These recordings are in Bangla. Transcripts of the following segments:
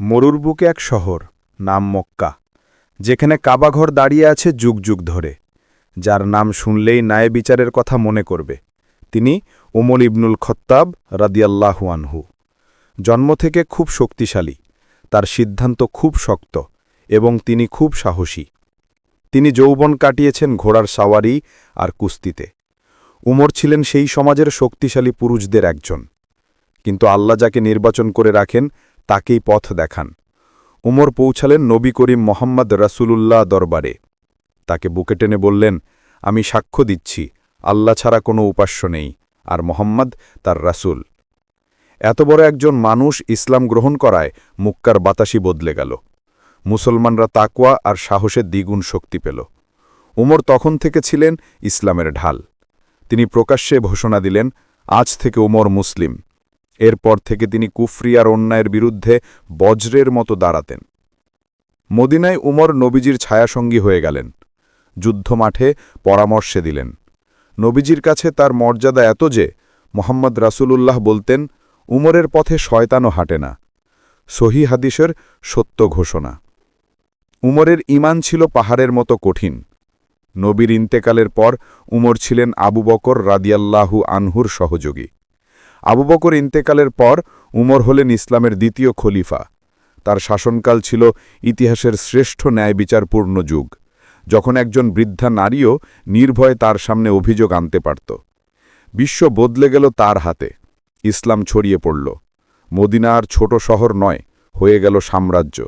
মরুর বুকে এক শহর, নাম মক্কা, যেখানে কাবাঘর দাঁড়িয়ে আছে যুগ যুগ ধরে। যার নাম শুনলেই ন্যায় বিচারের কথা মনে করবে। তিনি উমল ইবনুল খত্তাব রাদিয়াল্লাহু আনহু। জন্ম থেকে খুব শক্তিশালী, তার সিদ্ধান্ত খুব শক্ত এবং তিনি খুব সাহসী। তিনি যৌবন কাটিয়েছেন ঘোড়ার সাওয়ারি আর কুস্তিতে। উমর ছিলেন সেই সমাজের শক্তিশালী পুরুষদের একজন। কিন্তু আল্লাহ যাকে নির্বাচন করে রাখেন তাকেই পথ দেখান। উমর পৌঁছালেন নবী করিম মোহাম্মদ রাসূলুল্লাহ দরবারে। তাকে বুকে টেনে বললেন, আমি সাক্ষ্য দিচ্ছি, আল্লাহ ছাড়া কোনো উপাস্য নেই, আর মোহাম্মদ তার রাসূল। এত বড় একজন মানুষ ইসলাম গ্রহণ করায় মুক্কার বাতাসই বদলে গেল। মুসলমানরা তাকওয়া আর সাহসের দ্বিগুণ শক্তি পেল। উমর তখন থেকে ছিলেন ইসলামের ঢাল। তিনি প্রকাশ্যে ঘোষণা দিলেন, আজ থেকে উমর মুসলিম। এরপর থেকে তিনি কুফরি আর অন্যায়ের বিরুদ্ধে বজ্রের মতো দাঁড়াতেন। মদিনায় উমর নবীজির ছায়াসঙ্গী হয়ে গেলেন। যুদ্ধমাঠে পরামর্শে দিলেন। নবীজির কাছে তার মর্যাদা এত যে, মোহাম্মদ রাসূলুল্লাহ বলতেন, উমরের পথে শয়তানও হাঁটে না। সহি হাদিসের সত্য ঘোষণা। উমরের ইমান ছিল পাহাড়ের মতো কঠিন। নবীর ইন্তেকালের পর উমর ছিলেন আবু বকর রাদিয়াল্লাহু আনহুর সহযোগী। আবু বকর ইন্তেকালের পর উমর হলেন ইসলামের দ্বিতীয় খলিফা। তার শাসনকাল ছিল ইতিহাসের শ্রেষ্ঠ ন্যায় বিচারপূর্ণ যুগ। যখন একজন বৃদ্ধা নারীও নির্ভয়ে তার সামনে অভিযোগ আনতে পারত। বিশ্ব বদলে গেল তার হাতে। ইসলাম ছড়িয়ে পড়ল। মদিনা আর ছোট শহর নয়, হয়ে গেল সাম্রাজ্য।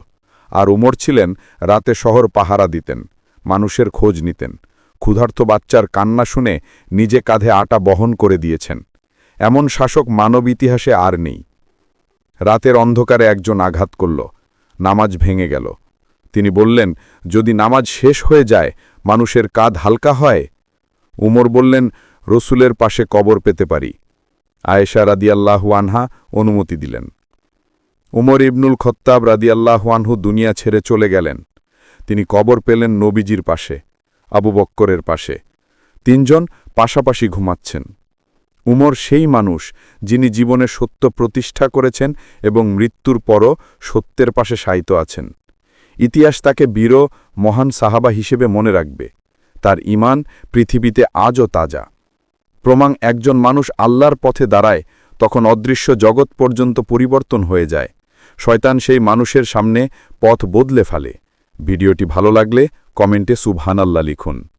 আর উমর ছিলেন রাতে শহর পাহারা দিতেন, মানুষের খোঁজ নিতেন। ক্ষুধার্ত বাচ্চার কান্না শুনে নিজে কাঁধে আটা বহন করে দিয়েছেন। এমন শাসক মানব ইতিহাসে আর নেই। রাতের অন্ধকারে একজন আঘাত করল, নামাজ ভেঙে গেল। তিনি বললেন, যদি নামাজ শেষ হয়ে যায়, মানুষের কাঁধ হালকা হয়? উমর বললেন, রসুলের পাশে কবর পেতে পারি। আয়েশা রাদিয়াল্লাহু আনহা অনুমতি দিলেন। উমর ইবনুল খত্তাব রাদিয়াল্লাহু আনহু দুনিয়া ছেড়ে চলে গেলেন। তিনি কবর পেলেন নবীজির পাশে, আবু বক্করের পাশে। তিনজন পাশাপাশি ঘুমাচ্ছেন। উমর সেই মানুষ যিনি জীবনে সত্য প্রতিষ্ঠা করেছেন এবং মৃত্যুর পরও সত্যের পাশে শায়িত আছেন। ইতিহাস তাকে বীর মহান সাহাবা হিসেবে মনে রাখবে। তার ইমান পৃথিবীতে আজও তাজা। প্রমাং একজন মানুষ আল্লাহর পথে দাঁড়ায়, তখন অদৃশ্য জগৎ পর্যন্ত পরিবর্তন হয়ে যায়। শয়তান সেই মানুষের সামনে পথ বদলে ফেলে। ভিডিওটি ভালো লাগলে কমেন্টে সুবহানাল্লাহ লিখুন।